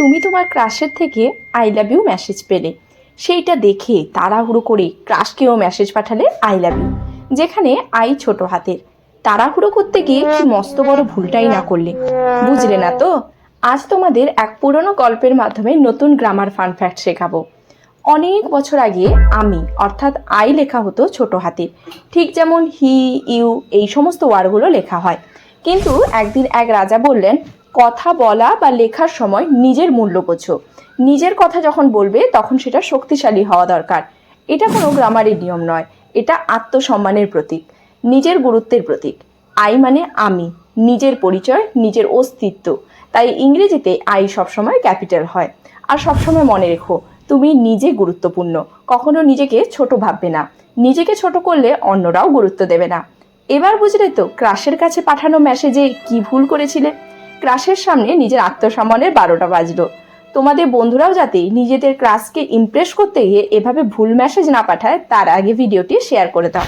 তুমি তোমার ক্রাশের থেকে আই লাভ ইউ মেসেজ পেলে। সেইটা দেখে তাড়াহুড়ো করে ক্রাশকেও মেসেজ পাঠালে আই লাভ ইউ যেখানে আই ছোট হাতের। তাড়াহুড়ো করতে গিয়ে কি মস্ত বড় ভুলটাই না করলে। বুঝলে না তো? আজ তোমাদের এক পুরনো গল্পের মাধ্যমে নতুন গ্রামার ফান ফ্যাক্ট শেখাবো। অনেক বছর আগে আমি, অর্থাৎ আই লেখা হতো ছোট হাতের। ঠিক যেমন হি ইউ এই সমস্ত ওয়ার্ডগুলো লেখা হয়। কিন্তু একদিন এক রাজা বললেন, কথা বলা বা লেখার সময় নিজের মূল্য বোঝো। নিজের কথা যখন বলবে, তখন সেটা শক্তিশালী হওয়া দরকার। এটা কোনো গ্রামারের নিয়ম নয়। এটা আত্মসম্মানের প্রতীক, নিজের গুরুত্বের প্রতীক। আই মানে আমি, নিজের পরিচয়, নিজের অস্তিত্ব। তাই ইংরেজিতে আই সবসময় ক্যাপিটাল হয়। আর সবসময় মনে রেখো, তুমি নিজে গুরুত্বপূর্ণ। কখনো নিজেকে ছোট ভাববে না। নিজেকে ছোট করলে অন্যরাও গুরুত্ব দেবে না। এবার বুঝলে তো, ক্রাশের কাছে পাঠানো মেসেজে কি ভুল করেছিলে? ক্রাশের সামনে নিজের আত্মসম্মানের বারোটা বাজলো। তোমাদের বন্ধুরাও যাতে নিজেদের ক্রাশকে ইমপ্রেস করতে গিয়ে এভাবে ভুল মেসেজ না পাঠায়, তার আগে ভিডিওটি শেয়ার করে দাও।